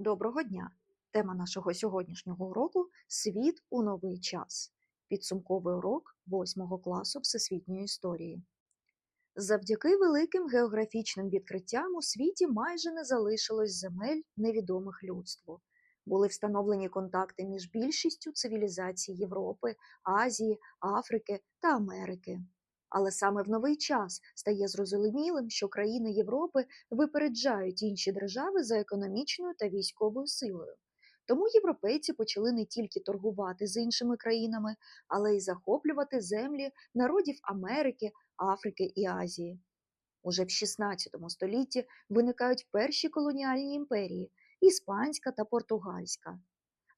Доброго дня! Тема нашого сьогоднішнього уроку Світ у новий час. Підсумковий урок 8 класу Всесвітньої історії. Завдяки великим географічним відкриттям у світі майже не залишилось земель невідомих людству. Були встановлені контакти між більшістю цивілізацій Європи, Азії, Африки та Америки. Але саме в новий час стає зрозумілим, що країни Європи випереджають інші держави за економічною та військовою силою. Тому європейці почали не тільки торгувати з іншими країнами, але й захоплювати землі народів Америки, Африки і Азії. Уже в 16 столітті виникають перші колоніальні імперії іспанська та португальська.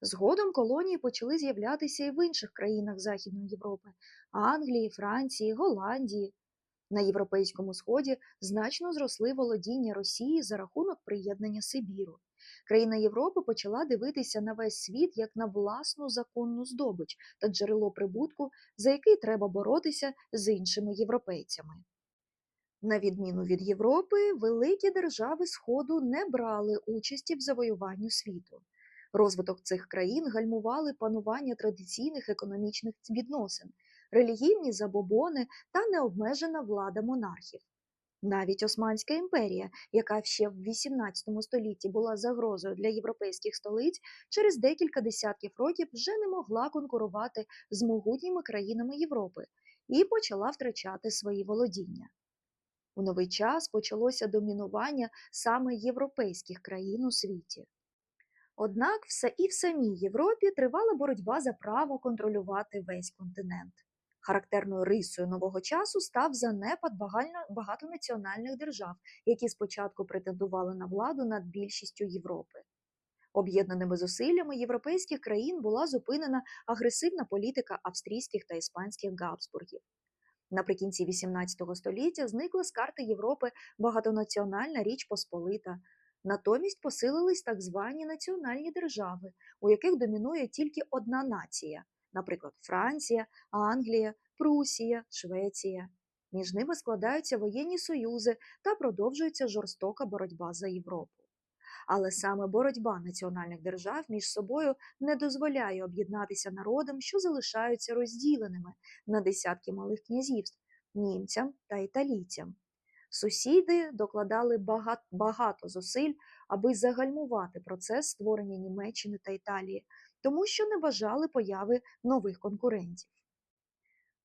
Згодом колонії почали з'являтися і в інших країнах Західної Європи Англії, Франції, Голландії. На Європейському сході значно зросли володіння Росії за рахунок приєднання Сибіру. Країна Європи почала дивитися на весь світ як на власну законну здобич та джерело прибутку, за який треба боротися з іншими європейцями. На відміну від Європи, великі держави Сходу не брали участі в завоюванні світу. Розвиток цих країн гальмували панування традиційних економічних відносин, релігійні забобони та необмежена влада монархів. Навіть Османська імперія, яка ще в XVIII столітті була загрозою для європейських столиць, через декілька десятків років вже не могла конкурувати з могутніми країнами Європи і почала втрачати свої володіння. У новий час почалося домінування саме європейських країн у світі. Однак все і в самій Європі тривала боротьба за право контролювати весь континент. Характерною рисою нового часу став занепад багатонаціональних держав, які спочатку претендували на владу над більшістю Європи. Об'єднаними зусиллями європейських країн була зупинена агресивна політика австрійських та іспанських Габсбургів. Наприкінці XVIII століття зникла з карти Європи багатонаціональна Річ Посполита. Натомість посилились так звані національні держави, у яких домінує тільки одна нація, наприклад, Франція, Англія, Прусія, Швеція. Між ними складаються воєнні союзи та продовжується жорстока боротьба за Європу. Але саме боротьба національних держав між собою не дозволяє об'єднатися народам, що залишаються розділеними на десятки малих князівств німцям та італійцям. Сусіди докладали багато, зусиль, аби загальмувати процес створення Німеччини та Італії, тому що не бажали появи нових конкурентів.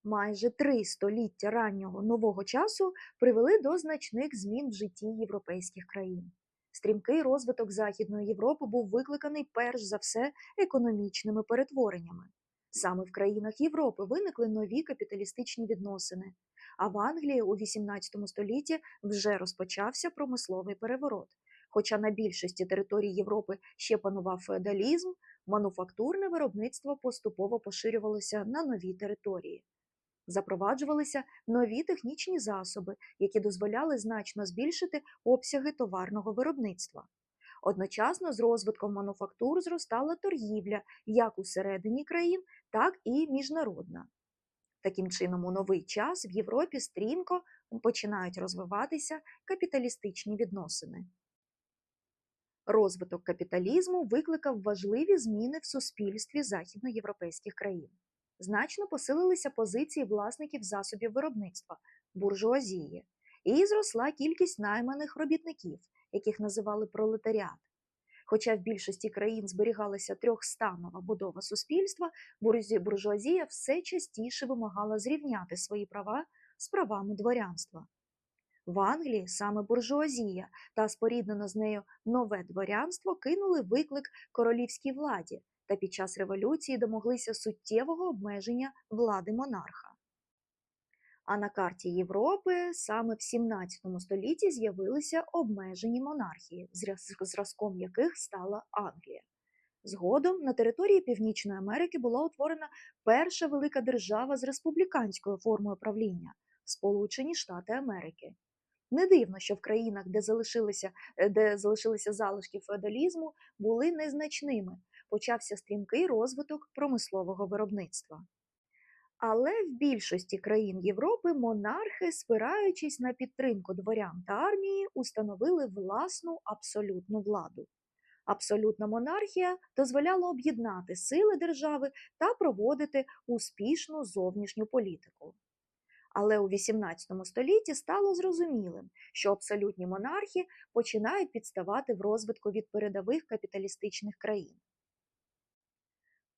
Майже три століття раннього нового часу привели до значних змін в житті європейських країн. Стрімкий розвиток Західної Європи був викликаний перш за все економічними перетвореннями. Саме в країнах Європи виникли нові капіталістичні відносини, а в Англії у XVIII столітті вже розпочався промисловий переворот. Хоча на більшості територій Європи ще панував феодалізм, мануфактурне виробництво поступово поширювалося на нові території. Запроваджувалися нові технічні засоби, які дозволяли значно збільшити обсяги товарного виробництва. Одночасно з розвитком мануфактур зростала торгівля як усередині країн, так і міжнародна. Таким чином, у новий час в Європі стрімко починають розвиватися капіталістичні відносини. Розвиток капіталізму викликав важливі зміни в суспільстві західноєвропейських країн. Значно посилилися позиції власників засобів виробництва буржуазії, і зросла кількість найманих робітників, яких називали пролетаріат. Хоча в більшості країн зберігалася трьохстанова будова суспільства, буржуазія все частіше вимагала зрівняти свої права з правами дворянства. В Англії саме буржуазія та споріднено з нею нове дворянство кинули виклик королівській владі та під час революції домоглися суттєвого обмеження влади монарха. А на карті Європи саме в 17 столітті з'явилися обмежені монархії, зразком яких стала Англія. Згодом на території Північної Америки була утворена перша велика держава з республіканською формою правління Сполучені Штати Америки. Не дивно, що в країнах, де залишилися, де залишилися залишки феодалізму, були незначними. Почався стрімкий розвиток промислового виробництва. Але в більшості країн Європи монархи, спираючись на підтримку дворян та армії, установили власну абсолютну владу. Абсолютна монархія дозволяла об'єднати сили держави та проводити успішну зовнішню політику. Але у XVIII столітті стало зрозумілим, що абсолютні монархи починають відставати в розвитку від передових капіталістичних країн.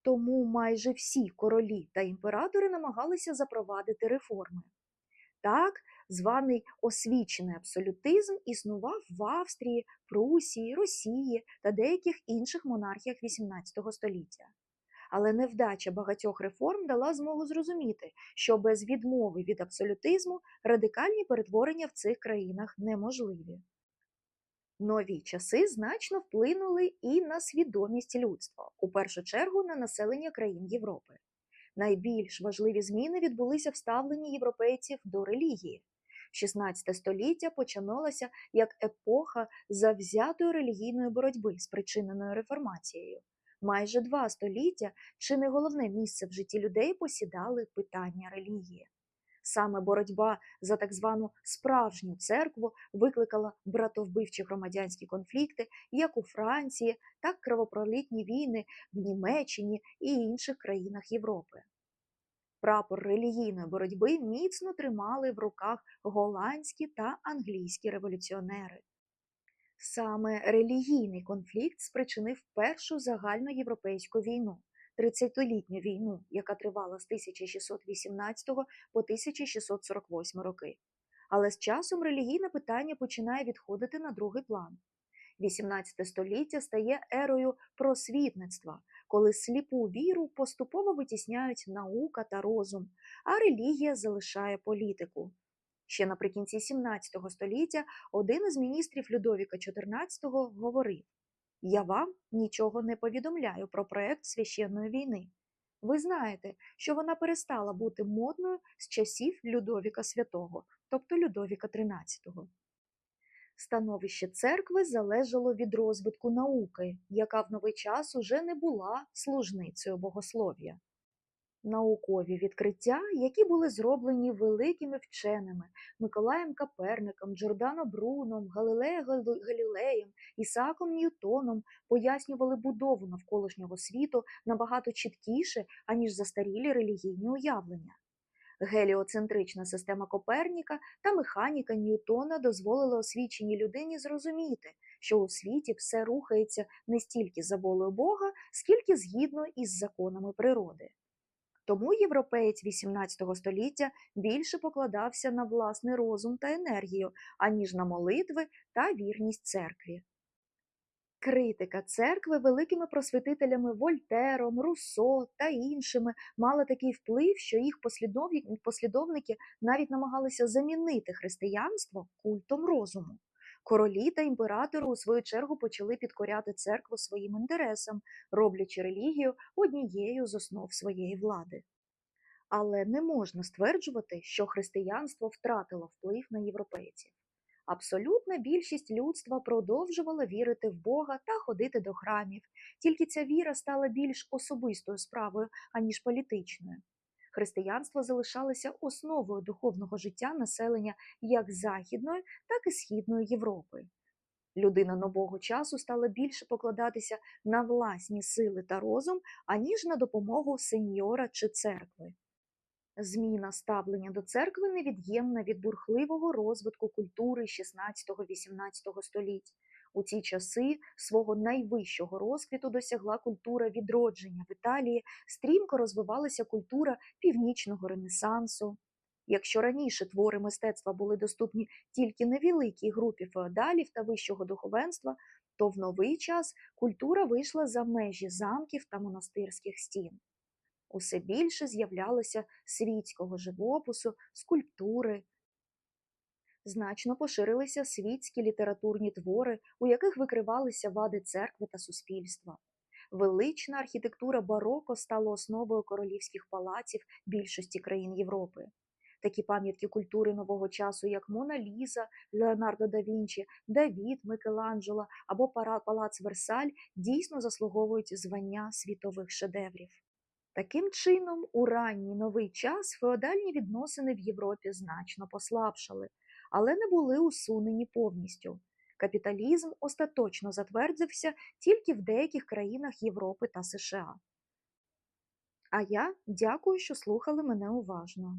Тому майже всі королі та імператори намагалися запровадити реформи. Так, званий освічений абсолютизм існував в Австрії, Прусії, Росії та деяких інших монархіях XVIII століття. Але невдача багатьох реформ дала змогу зрозуміти, що без відмови від абсолютизму радикальні перетворення в цих країнах неможливі. Нові часи значно вплинули і на свідомість людства, у першу чергу на населення країн Європи. Найбільш важливі зміни відбулися в ставленні європейців до релігії. 16 століття починалося як епоха завзятої релігійної боротьби, спричиненої реформацією. Майже два століття чи не головне місце в житті людей посідали питання релігії. Саме боротьба за так звану справжню церкву викликала братовбивчі громадянські конфлікти як у Франції, так і кровопролітні війни в Німеччині і інших країнах Європи. Прапор релігійної боротьби міцно тримали в руках голландські та англійські революціонери. Саме релігійний конфлікт спричинив першу загальноєвропейську війну, 30-літню війну, яка тривала з 1618 по 1648 роки. Але з часом релігійне питання починає відходити на другий план. 18 століття стає ерою просвітництва, коли сліпу віру поступово витісняють наука та розум, а релігія залишає політику. Ще наприкінці 17 століття один із міністрів Людовіка XIV говорив: Я вам нічого не повідомляю про проект священної війни. Ви знаєте, що вона перестала бути модною з часів Людовіка Святого, тобто Людовіка XIII. Становище церкви залежало від розвитку науки, яка в новий час уже не була служницею богослов'я. Наукові відкриття, які були зроблені великими вченими Миколаєм Каперником, Джордано Бруном, Галилеєм Галілеєм, Ісааком Ньютоном, пояснювали будову навколишнього світу набагато чіткіше, аніж застарілі релігійні уявлення. Геліоцентрична система Коперніка та механіка Ньютона дозволили освіченій людині зрозуміти, що у світі все рухається не стільки за волею Бога, скільки згідно із законами природи. Тому європеєць XVIII століття більше покладався на власний розум та енергію, аніж на молитви та вірність церкві. Критика церкви великими просвітителями Вольтером, Руссо та іншими мала такий вплив, що їх послідовники навіть намагалися замінити християнство культом розуму. Королі та імператори у свою чергу почали підкоряти церкву своїм інтересам, роблячи релігію однією з основ своєї влади. Але не можна стверджувати, що християнство втратило вплив на європейців. Абсолютна більшість людства продовжувала вірити в Бога та ходити до храмів, тільки ця віра стала більш особистою справою, аніж політичною. Християнство залишалося основою духовного життя населення як Західної, так і Східної Європи. Людина нового часу стала більше покладатися на власні сили та розум, аніж на допомогу сеньора чи церкви. Зміна ставлення до церкви невід'ємна від бурхливого розвитку культури 16-18 століть. У ці часи свого найвищого розквіту досягла культура відродження в Італії, стрімко розвивалася культура північного ренесансу. Якщо раніше твори мистецтва були доступні тільки невеликій групі феодалів та вищого духовенства, то в новий час культура вийшла за межі замків та монастирських стін. Усе більше з'являлося світського живопису, скульптури. Значно поширилися світські літературні твори, у яких викривалися вади церкви та суспільства. Велична архітектура бароко стала основою королівських палаців більшості країн Європи. Такі пам'ятки культури нового часу, як Мона Ліза, Леонардо да Вінчі, Давід, Микеланджело або Палац Версаль дійсно заслуговують звання світових шедеврів. Таким чином, у ранній новий час феодальні відносини в Європі значно послабшали, але не були усунені повністю. Капіталізм остаточно затвердився тільки в деяких країнах Європи та США. А я дякую, що слухали мене уважно.